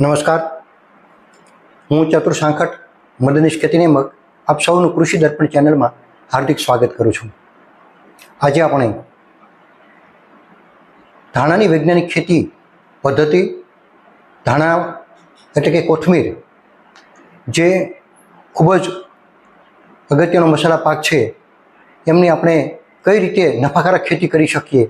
નમસ્કાર. હું ચતુર સાંખટ મદનીશ ખેતીની મગ આપ સૌનું કૃષિ દર્પણ ચેનલમાં હાર્દિક સ્વાગત કરું છું. આજે આપણે ધાણાની વૈજ્ઞાનિક ખેતી પદ્ધતિ, ધાણા એટલે કે કોથમીર, જે ખૂબ જ અગત્યનો મસાલા પાક છે, એમની આપણે કઈ રીતે નફાકારક ખેતી કરી શકીએ,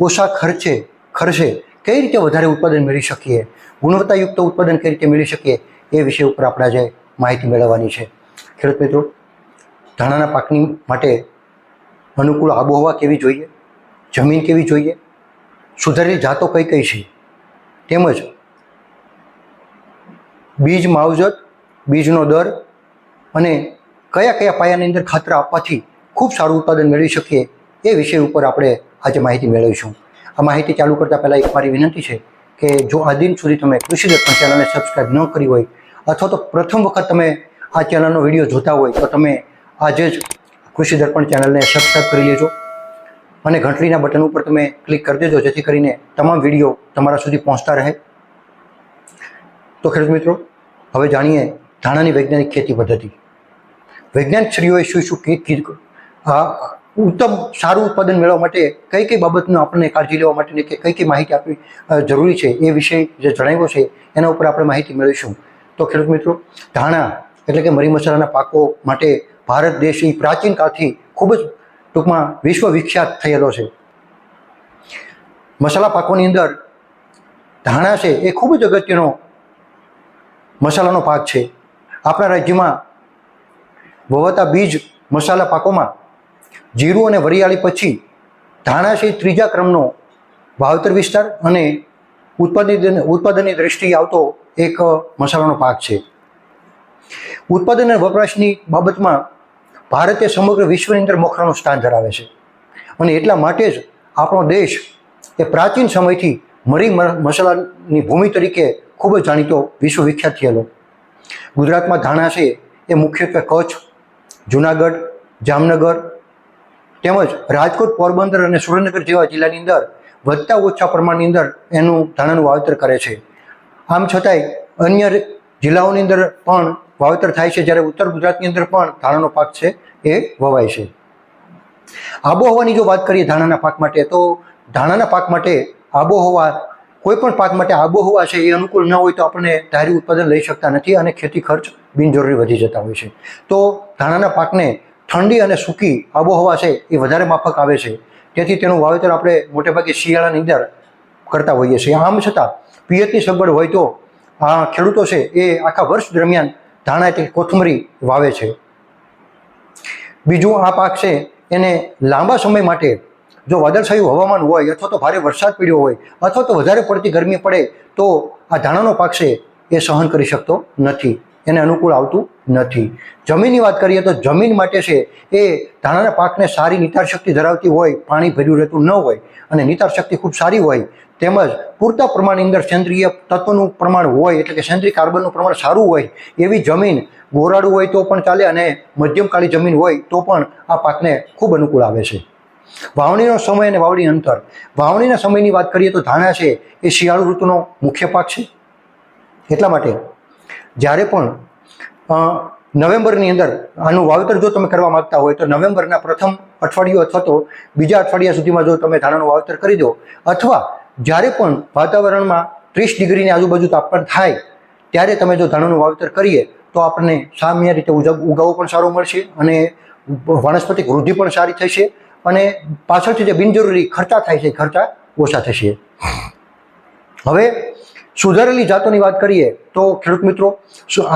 ઓછા ખર્ચે ખર્ચે કઈ રીતે વધારે ઉત્પાદન મેળવી શકીએ? ગુણવત્તાયુક્ત ઉત્પાદન કઈ રીતે મેળવી શકીએ? એ વિષય ઉપર આપણે આજે માહિતી મેળવવાની છે. ખેડૂત મિત્રો, ધાણાના પાકની માટે અનુકૂળ આબોહવા કેવી જોઈએ? જમીન કેવી જોઈએ? સુધારેલી જાતો કઈ કઈ છે? તેમજ બીજ માવજત, બીજનો દર અને કયા કયા પાયાની અંદર ખાતર આપવાથી ખૂબ સારું ઉત્પાદન મેળવી શકીએ એ વિષય ઉપર આપણે આજે માહિતી મેળવીશું. આ માહિતી ચાલુ કરતાં પહેલાં એક મારી વિનંતી છે કે જો આ દિન સુધી તમે કૃષિ દર્પણ ચેનલને સબસ્ક્રાઈબ ન કરી હોય, અથવા તો પ્રથમ વખત તમે આ ચેનલનો વીડિયો જોતા હોય, તો તમે આજે જ કૃષિ દર્પણ ચેનલને સબસ્ક્રાઈબ કરી લેજો. અને ઘંટડીના બટન ઉપર તમે ક્લિક કરી દેજો, જેથી કરીને તમામ વીડિયો તમારા સુધી પહોંચતા રહે. તો ખેડૂત મિત્રો, હવે જાણીએ ધાણાની વૈજ્ઞાનિક ખેતી પદ્ધતિ. વૈજ્ઞાનિક શ્રીઓએ શું શું કી- કીધું આ ઉત્તમ સારું ઉત્પાદન મેળવવા માટે કઈ કઈ બાબતનું આપણને કાળજી લેવા માટેની કે કઈ કઈ માહિતી આપવી જરૂરી છે એ વિષય જે જણાવ્યો છે એના ઉપર આપણે માહિતી મેળવીશું. તો ખેડૂત મિત્રો, ધાણા એટલે કે મરી મસાલાના પાકો માટે ભારત દેશ પ્રાચીન કાળથી ખૂબ જ ટૂંકમાં વિશ્વ વિખ્યાત થયેલો છે. મસાલા પાકોની અંદર ધાણા છે એ ખૂબ જ અગત્યનો મસાલાનો પાક છે. આપણા રાજ્યમાં વવાતા બીજ મસાલા પાકોમાં જીરું અને વરિયાળી પછી ધાણા છે ત્રીજા ક્રમનો વાવેતર વિસ્તાર અને ઉત્પાદન ઉત્પાદનની દ્રષ્ટિએ આવતો એક મસાલાનો પાક છે. ઉત્પાદન અને વપરાશની બાબતમાં ભારતે સમગ્ર વિશ્વની અંદર મોખરાનું સ્થાન ધરાવે છે અને એટલા માટે જ આપણો દેશ એ પ્રાચીન સમયથી મરી મસાલાની ભૂમિ તરીકે ખૂબ જ જાણીતો વિશ્વ વિખ્યાત થયેલો. ગુજરાતમાં ધાણા છે એ મુખ્યત્વે કચ્છ, જુનાગઢ, જામનગર તેમજ રાજકોટ પોરબંદર અને સુરેન્દ્રનગર જેવા જિલ્લાની અંદર વધતા ઓછા પ્રમાણની અંદર એનું ધાણાનું વાવેતર કરે છે. આમ છતાંય અન્ય જિલ્લાઓની અંદર પણ વાવેતર થાય છે. જ્યારે ઉત્તર ગુજરાતની અંદર પણ ધાણાનો પાક છે એ વવાય છે. આબોહવાની જો વાત કરીએ ધાણાના પાક માટે, તો ધાણાના પાક માટે આબોહવા કોઈ પણ પાક માટે આબોહવા છે એ અનુકૂળ ન હોય તો આપણને ધારી ઉત્પાદન લઈ શકતા નથી અને ખેતી ખર્ચ બિનજરૂરી વધી જતા હોય છે. તો ધાણાના પાકને ઠંડી અને સૂકી આબોહવા છે એ વધારે માફક આવે છે. તેથી તેનું વાવેતર આપણે મોટેભાગે શિયાળાની અંદર કરતા હોઈએ છીએ. આમ છતાં પિયતની સગવડ હોય તો આ ખેડૂતો છે એ આખા વર્ષ દરમિયાન ધાણા એટલે કોથમરી વાવે છે. બીજું આ પાક છે એને લાંબા સમય માટે જો વાદળછાયું હવામાન હોય અથવા તો ભારે વરસાદ પડ્યો હોય અથવા તો વધારે પડતી ગરમી પડે તો આ ધાણાનો પાક છે એ સહન કરી શકતો નથી. એને અનુકૂળ આવતું નથી. જમીનની વાત કરીએ તો જમીન માટે છે એ ધાણાના પાકને સારી નિતાર શક્તિ ધરાવતી હોય, પાણી ભર્યું રહેતું ન હોય અને નિતાર શક્તિ ખૂબ સારી હોય, તેમજ પૂરતા પ્રમાણની અંદર સેન્દ્રિય તત્વનું પ્રમાણ હોય, એટલે કે સેન્દ્રિય કાર્બનનું પ્રમાણ સારું હોય, એવી જમીન ગોરાડું હોય તો પણ ચાલે અને મધ્યમકાળી જમીન હોય તો પણ આ પાકને ખૂબ અનુકૂળ આવે છે. વાવણીનો સમય અને વાવણી અંતર. વાવણીના સમયની વાત કરીએ તો ધાણા છે એ શિયાળુ ઋતુનો મુખ્ય પાક છે. એટલા માટે જ્યારે પણ નવેમ્બરની અંદર આનું વાવેતર જો તમે કરવા માંગતા હોય તો નવેમ્બરના પ્રથમ અઠવાડિયું અથવા તો બીજા અઠવાડિયા સુધીમાં જો તમે ધાણાનું વાવેતર કરી દો અથવા જ્યારે પણ વાતાવરણમાં ત્રીસ ડિગ્રીની આજુબાજુ તાપમાન થાય, ત્યારે તમે જો ધાણાનું વાવેતર કરીએ તો આપણને સામ્ય રીતે ઉગાવો પણ સારો મળશે અને વનસ્પતિક વૃદ્ધિ પણ સારી થશે અને પાછળથી જે બિનજરૂરી ખર્ચા થાય છે ખર્ચા ઓછા થશે. હવે સુધારેલી જાતોની વાત કરીએ તો ખેડૂત મિત્રો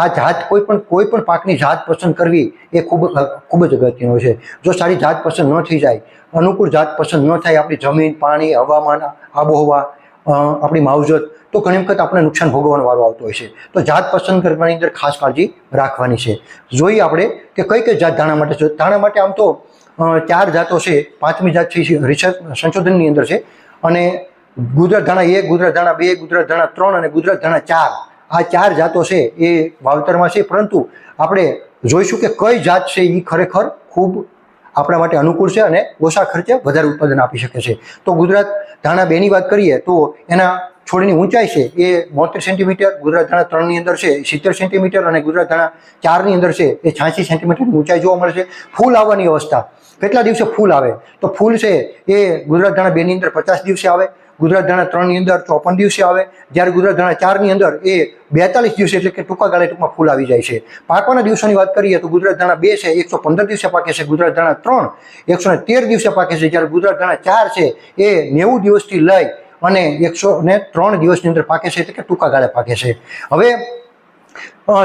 આ જાત કોઈ પણ કોઈ પણ પાકની જાત પસંદ કરવી એ ખૂબ ખૂબ જ અગત્યનો છે. જો સારી જાત પસંદ ન થઈ જાય, અનુકૂળ જાત પસંદ ન થાય આપણી જમીન, પાણી, હવામાન, આબોહવા આપણી માવજત, તો ઘણી વખત આપણે નુકસાન ભોગવવાનો વારો આવતો હોય છે. તો જાત પસંદ કરવાની અંદર ખાસ કાળજી રાખવાની છે. જોઈએ આપણે કે કઈ કઈ જાત ધાણા માટે છે. ધાણા માટે આમ તો ચાર જાતો છે. પાંચમી જાત છે, રિસર્ચ, સંશોધનની અંદર છે. અને ગુજરાત ધાણા એક, ગુજરાત ધાણા બે, ગુજરાત ધાણા ત્રણ અને ગુજરાત ધાણા ચાર. આ ચાર જાતો છે એ વાવેતરમાં છે, પરંતુ આપણે જોઈશું કે કઈ જાત છે એ ખરેખર ખૂબ આપણા માટે અનુકૂળ છે અને ઓછા ખર્ચે વધારે ઉત્પાદન આપી શકે છે. તો ગુજરાત ધાણા બેની વાત કરીએ તો એના છોડની ઊંચાઈ છે એ બોતેર સેન્ટીમીટર, ગુજરાત ધાણા ત્રણની અંદર છે સિત્તેર સેન્ટીમીટર અને ગુજરાત ધાણા ચારની અંદર છે એ છ્યાસી સેન્ટીમીટરની ઊંચાઈ જોવા મળે છે. ફૂલ આવવાની અવસ્થા. કેટલા દિવસે ફૂલ આવે? તો ફૂલ છે એ ગુજરાત ધાણા બેની અંદર પચાસ દિવસે આવે. ગુજરાત ધાણા ત્રણની અંદર ચોપન દિવસે આવે. જ્યારે ગુજરાત ધાણા ચારની અંદર એ બેતાલીસ દિવસે એટલે કે ટૂંકા ગાળે ટૂંકમાં ફૂલ આવી જાય છે. પાકવાના દિવસોની વાત કરીએ તો ગુજરાત ધાણા બે છે, એકસો પંદર દિવસે પાકે છે, ગુજરાત ધાણા ત્રણ, એકસો તેર દિવસે પાકે છે. જ્યારે ગુજરાત ધાણા ચાર છે, એ નેવું દિવસથી લઈ અને એકસો ને ત્રણ દિવસની અંદર પાકે છે એટલે કે ટૂંકા ગાળે પાકે છે. હવે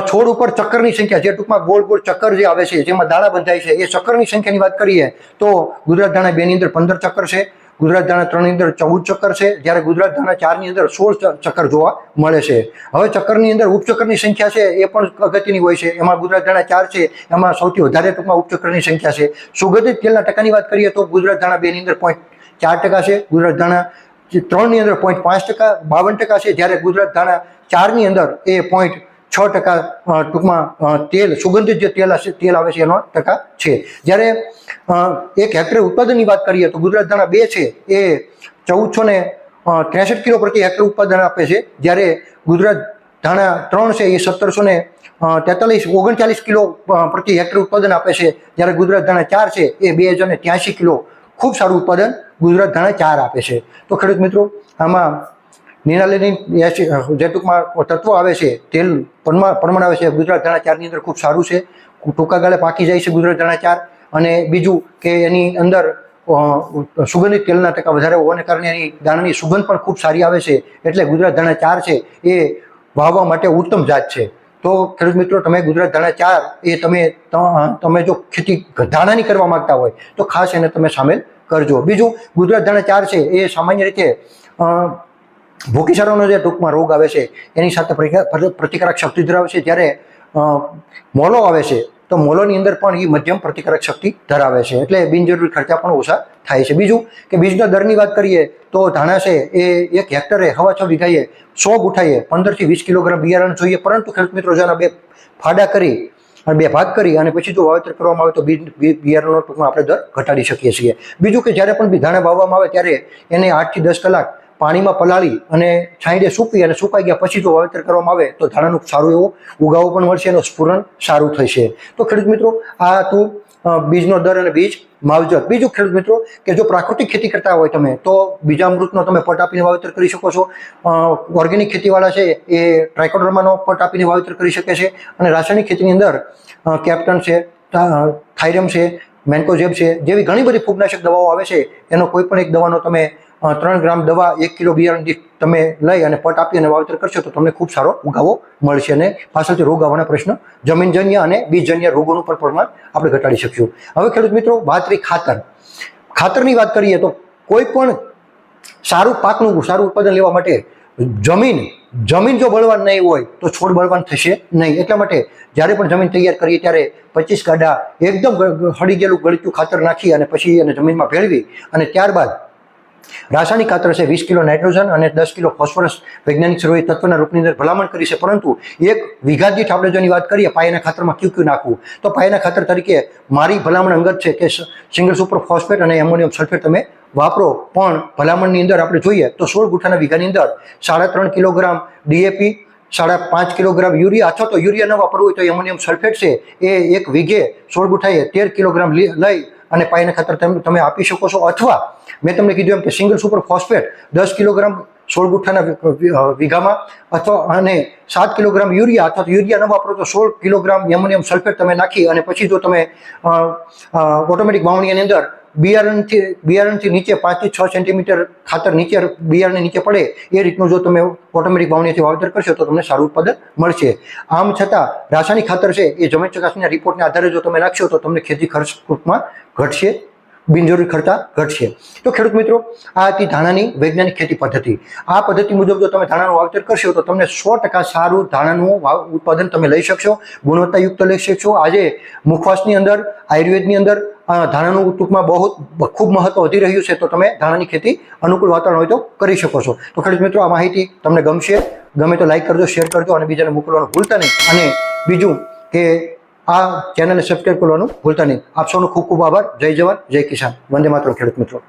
છોડ ઉપર ચક્કરની સંખ્યા, જે ટૂંકમાં ગોળ ગોળ ચક્કર જે આવે છે, જેમાં દાણા બંધાય છે, એ ચક્કરની સંખ્યાની વાત કરીએ તો ગુજરાત ધાણા બેની અંદર પંદર ચક્કર છે ગુજરાત ધાણા ત્રણની અંદર ચૌદ ચક્કર છે. જ્યારે ગુજરાત ધાણા ચારની અંદર સોળ ચક્કર જોવા મળે છે. હવે ચક્કરની અંદર ઉપચક્કરની સંખ્યા છે એ પણ અગત્યની હોય છે. એમાં ગુજરાત ધાણા ચાર છે. એમાં સૌથી વધારે ટૂંકમાં ઉપચક્કરની સંખ્યા છે. સુગંધિત તેલના ટકાની વાત કરીએ તો ગુજરાત ધાણા બેની અંદર પોઈન્ટ ચાર ટકા છે. ગુજરાત ધાણા ત્રણની અંદર પોઈન્ટ પાંચ ટકા, બાવન ટકા છે. જ્યારે ગુજરાત ધાણા ચારની અંદર એ પોઈન્ટ છ ટકા ટૂંકમાં તેલ, સુગંધિત જે તેલ હશે, તેલ આવે છે એનો ટકા છે. જ્યારે એક હેક્ટરે ઉત્પાદનની વાત કરીએ તો ગુજરાત ધાણા બે છે, એ ચૌદસો ને ત્રેસઠ કિલો પ્રતિ હેક્ટર ઉત્પાદન આપે છે. જ્યારે ગુજરાત ધાણા ત્રણ છે, એ સત્તરસો ને તેતાલીસ, ઓગણચાલીસ કિલો પ્રતિ હેક્ટર ઉત્પાદન આપે છે. જ્યારે ગુજરાત ધાણા ચાર છે, એ બે હજાર ને ત્યાંસી કિલો ખૂબ સારું ઉત્પાદન ગુજરાત ધાણા ચાર આપે છે. તો ખેડૂત મિત્રો, આમાં નિનાલેની જે ટૂંકમાં તત્વો આવે છે, તેલ પરમણ આવે છે. ગુજરાત ધાણા ચારની અંદર ખૂબ સારું છે. ટૂંકા ગાળે પાકી જાય છે ગુજરાત ધાણા ચાર. અને બીજું કે એની અંદર સુગંધિત તેલના ટકા વધારે હોવાને કારણે એની દાણાની સુગંધ પણ ખૂબ સારી આવે છે. એટલે ગુજરાત ધાણા ચાર છે, એ વાવવા માટે ઉત્તમ જાત છે. તો ખેડૂત મિત્રો, તમે ગુજરાત ધાણા ચાર, એ તમે તમે જો ખેતી ધાણાની કરવા માંગતા હોય, તો ખાસ એને તમે સામેલ કરજો. બીજું, ગુજરાત ધાણા ચાર છે, એ સામાન્ય રીતે ભૂખીસારોનો જે ટૂંકમાં રોગ આવે છે, એની સાથે પ્રતિકાર- પ્રતિકારક શક્તિ ધરાવે છે જ્યારે મોલો આવે છે, તો મોલોની અંદર પણ એ મધ્યમ પ્રતિકારક શક્તિ ધરાવે છે. એટલે બિનજરૂરી ખર્ચા પણ ઓછા થાય છે. બીજું કે બીજના દરની વાત કરીએ, તો ધાણા છે, એ એક હેક્ટરે હવા છ વીઘાએ સો ગુઠાઈએ પંદરથી વીસ કિલોગ્રામ બિયારણ જોઈએ. પરંતુ ખેડૂત મિત્રો જો બે ફાડા કરી અને બે ભાગ કરી અને પછી જો વાવેતર કરવામાં આવે તો બિયારણનો ટૂંકમાં આપણે દર ઘટાડી શકીએ છીએ. બીજું કે જ્યારે પણ બી ધાણા વાવવામાં આવે, ત્યારે એને આઠથી દસ કલાક પાણીમાં પલાળી અને છાંયડે સૂકવી અને સુકાઈ ગયા પછી જો વાવેતર કરવામાં આવે તો ધાણાનું સારું એવો ઉગાવો પણ મળશે એનું સ્ફુરણ સારું થશે. તો ખેડૂત મિત્રો, આ હતું બીજનો દર અને બીજ, માવજત. બીજું ખેડૂત મિત્રો, કે જો પ્રાકૃતિક ખેતી કરતા હોય તમે, તો બીજા અમૃતનો તમે પટ આપીને વાવેતર કરી શકો છો. ઓર્ગેનિક ખેતીવાળા છે એ ટ્રાઇકોડર્માનો પટ આપીને વાવેતર કરી શકે છે. અને રાસાયણિક ખેતીની અંદર કેપ્ટન છે થાઇરમ છે મેન્કોઝેબ છે, જેવી ઘણી બધી ફૂગનાશક દવાઓ આવે છે, એનો કોઈ પણ એક દવાનો તમે ત્રણ ગ્રામ દવા, એક કિલો બિયારણ દીઠ તમે લઈ અને પટ આપી અને વાવેતર કરશો તો તમને ખૂબ સારો ઉગાવો મળશે અને પાછળથી રોગ આવવાના પ્રશ્ન જમીનજન્ય અને બીજજન્ય રોગોનું પણ પ્રમાણ આપણે ઘટાડી શકીશું. હવે ખેડૂત મિત્રો વાત રહી ખાતર. ખાતરની વાત કરીએ તો કોઈ પણ સારું પાકનું સારું ઉત્પાદન લેવા માટે જમીન જમીન જો બળવાન નહીં હોય તો છોડ બળવાન થશે નહીં. એટલા માટે જ્યારે પણ જમીન તૈયાર કરીએ ત્યારે પચીસ ગાડા એકદમ હળી ગયેલું ગળચું ખાતર નાખી અને પછી એને જમીનમાં ભેળવી અને ત્યારબાદ રાસાયણિક ખાતર છે, વીસ કિલો નાઇટ્રોજન અને દસ કિલો ફોસ્ફરસ વૈજ્ઞાનિક સર્વે તત્વના રૂપની અંદર ભલામણ કરી છે. પરંતુ એક વીઘા દીઠ આપણે જોની વાત કરીએ, પાયાના ખાતરમાં ક્યુ ક્યુ નાખવું? તો પાયાના ખાતર તરીકે મારી ભલામણ અંગત છે કે સિંગલ સુપર ફોસ્ફેટ અને એમોનિયમ સલ્ફેટ તમે વાપરો. પણ ભલામણની અંદર આપણે જોઈએ તો સોળ ગુઠાના વીઘાની અંદર સાડા ત્રણ કિલોગ્રામ ડીએપી સાડા પાંચ કિલોગ્રામ યુરિયા અથવા તો યુરિયા ન વાપરવું હોય તો એમોનિયમ સલ્ફેટ છે. એ એક વીઘે સોળ ગુઠાએ તેર કિલોગ્રામ લઈ અને પાયાના ખાતર તમે આપી શકો છો. અથવા મેં તમને કીધું એમ કે સિંગલ સુપર ફોસ્ફેટ દસ કિલોગ્રામ સોળ ગુઠ્ઠાના વીઘામાં અથવા અને સાત કિલોગ્રામ યુરિયા અથવા તો યુરિયા ન વાપરો તો સોળ કિલોગ્રામ એમોનિયમ સલ્ફેટ તમે નાખી અને પછી જો તમે ઓટોમેટિક વાવણીની અંદર બિયારણથી બિયારણથી નીચે પાંચથી છ સેન્ટીમીટર ખાતર નીચે બિયારણની નીચે પડે, એ રીતનું જો તમે ઓટોમેટિક વાવણીથી વાવેતર કરશો તો તમને સારું ઉત્પાદન મળશે. આમ છતાં રાસાયણિક ખાતર છે, એ જમીન ચકાસણીના રિપોર્ટના આધારે જો તમે નાખશો તો તમને ખેતી ખર્ચ ટૂંકમાં ઘટશે, બિનજરૂરી ખર્ચા ઘટશે. તો ખેડૂત મિત્રો, આ હતી ધાણાની વૈજ્ઞાનિક ખેતી પદ્ધતિ. આ પદ્ધતિ મુજબ જો તમે ધાણાનું વાવેતર કરશો તો તમને સો ટકા સારું ધાણાનું ઉત્પાદન તમે લઈ શકશો, ગુણવત્તાયુક્ત લઈ શકશો. આજે મુખવાસની અંદર, આયુર્વેદની અંદર ધાણાનું ટૂંકમાં બહુ ખૂબ મહત્વ વધી રહ્યું છે, તો તમે ધાણાની ખેતી અનુકૂળ વાતાવરણ હોય તો કરી શકો છો. તો ખેડૂત મિત્રો, આ માહિતી તમને ગમશે, ગમે તો લાઈક કરજો, શેર કરજો અને બીજાને મોકલવાનું ભૂલતા નહીં. અને બીજું કે આ ચેનલને સબસ્ક્રાઈબ કરવાનું ભૂલતા નહીં. આપ સૌનો ખૂબ ખૂબ આભાર. જય જવાન, જય કિસાન. વંદે માત્ર ખેડૂત મિત્રો.